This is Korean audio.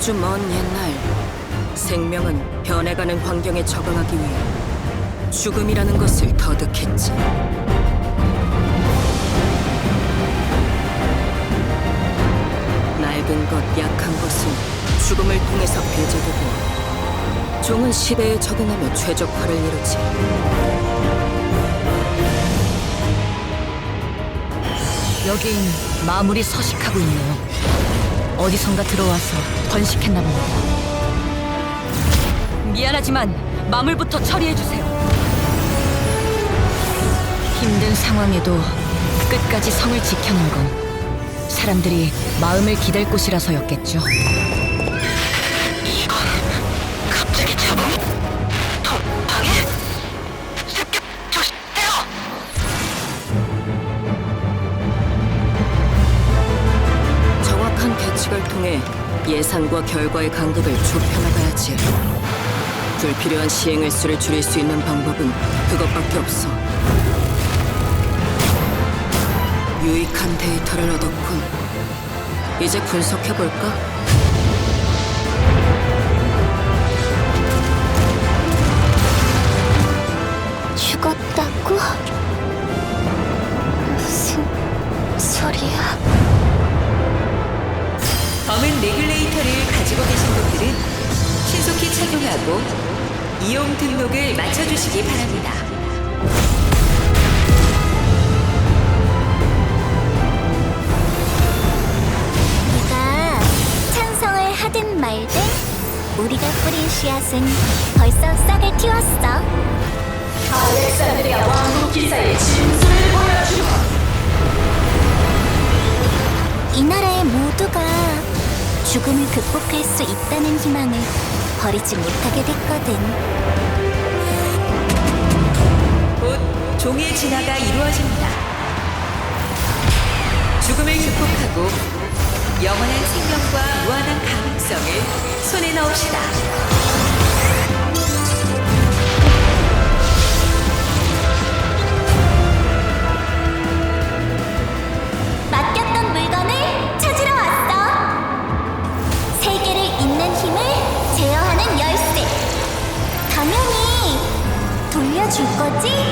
아주 먼 옛날 생명은 변해가는 환경에 적응하기 위해 죽음이라는 것을 터득했지. 낡은 것, 약한 것은 죽음을 통해서 배제되고 종은 시대에 적응하며 최적화를 이루지. 여긴 마물이 서식하고 있네요. 어디선가 들어와서 번식했나 봅니다. 미안하지만 마물부터 처리해주세요. 힘든 상황에도 끝까지 성을 지켜낸 건 사람들이 마음을 기댈 곳이라서였겠죠. 계측을 통해 예상과 결과의 간극을 좁혀나가야지. 불필요한 시행의 수를 줄일 수 있는 방법은 그것밖에 없어. 유익한 데이터를 얻었군. 이제 분석해볼까? 죽었다고? 무슨 소리야? 검은 레귤레이터를 가지고 계신 분들은 신속히 착용하고 이용 등록을 마쳐주시기 바랍니다. 네가 찬성을 하든 말든 우리가 뿌린 씨앗은 벌써 싹을 틔웠어. 알렉산드리아 왕국 기사의 진 죽음을 극복할 수 있다는 희망을 버리지 못하게 됐거든. 곧 종의 진화가 이루어집니다. 죽음을 극복하고 영원한 생명과 무한한 가능성을 손에 넣읍시다. 제어하는